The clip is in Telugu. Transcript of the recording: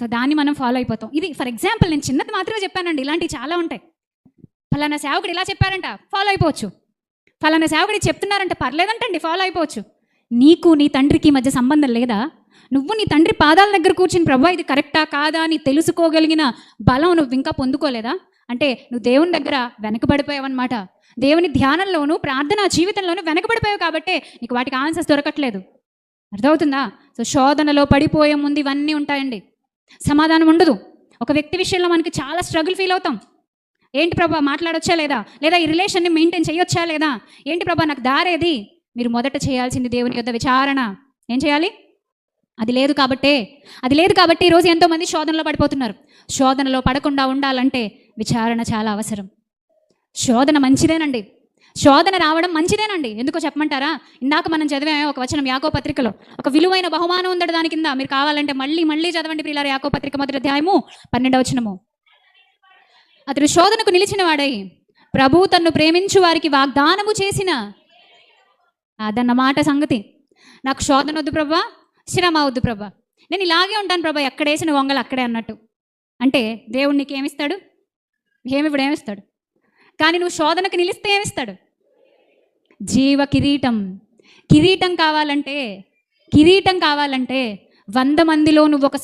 సో దాన్ని మనం ఫాలో అయిపోతాం. ఇది ఫర్ ఎగ్జాంపుల్ నేను చిన్నది మాత్రమే చెప్పానండి ఇలాంటివి చాలా ఉంటాయి. ఫలానా సేవకుడు ఇలా చెప్పారంట ఫాలో అయిపోవచ్చు. ఫలానా సేవకుడు చెప్తున్నారంట పర్లేదంటండి ఫాలో అయిపోవచ్చు. నీకు నీ తండ్రికి మధ్య సంబంధం లేదా? నువ్వు నీ తండ్రి పాదాల దగ్గర కూర్చుని ప్రభా ఇది కరెక్టా కాదా? అని తెలుసుకోగలిగిన బలం నువ్వు ఇంకా పొందుకోలేదా? అంటే నువ్వు దేవుని దగ్గర వెనకబడిపోయావన్నమాట. దేవుని ధ్యానంలోను ప్రార్థన జీవితంలోనూ వెనకబడిపోయావు కాబట్టే నీకు వాటికి ఆన్సర్స్ దొరకట్లేదు. అర్థమవుతుందా? సో శోధనలో పడిపోయే ముందు ఇవన్నీ ఉంటాయండి. సమాధానం ఉండదు. ఒక వ్యక్తి విషయంలో మనకి చాలా స్ట్రగుల్ ఫీల్ అవుతాం. ఏంటి ప్రభా మాట్లాడొచ్చా లేదా? లేదా ఈ రిలేషన్ని మెయింటైన్ చేయొచ్చా లేదా? ఏంటి ప్రభా నాకు దారేది? మీరు మొదట చేయాల్సింది దేవుని యొక్క విచారణ. ఏం చేయాలి? అది లేదు కాబట్టే అది లేదు కాబట్టి ఈరోజు ఎంతోమంది శోధనలో పడిపోతున్నారు. శోధనలో పడకుండా ఉండాలంటే విచారణ చాలా అవసరం. శోధన మంచిదేనండి. శోధన రావడం మంచిదేనండి. ఎందుకో చెప్పమంటారా? ఇందాక మనం చదివే ఒక వచనం యాకో పత్రికలో. ఒక విలువైన బహుమానం ఉందడు దాని కింద. మీరు కావాలంటే మళ్ళీ మళ్ళీ చదవండి ప్రియులారా యాకో పత్రిక మొదటి అధ్యాయము పన్నెండవ వచనము. అతడు శోధనకు నిలిచిన వాడై ప్రభు తన్ను ప్రేమించు వారికి వాగ్దానము చేసిన అదన్నమాట సంగతి. నాకు శోధన వద్దు ప్రభా శ్రమ వద్దు ప్రభా. నేను ఇలాగే ఉంటాను ప్రభా ఎక్కడేసిన వంగలు అక్కడే అన్నట్టు. అంటే దేవుడు నీకు ఏమిస్తాడు ఏమిప్పుడు ఏమిస్తాడు కానీ నువ్వు శోధనకు నిలిస్తే ఏమిస్తాడు? జీవ కిరీటం. కిరీటం కావాలంటే కిరీటం కావాలంటే వంద మందిలో నువ్వు ఒక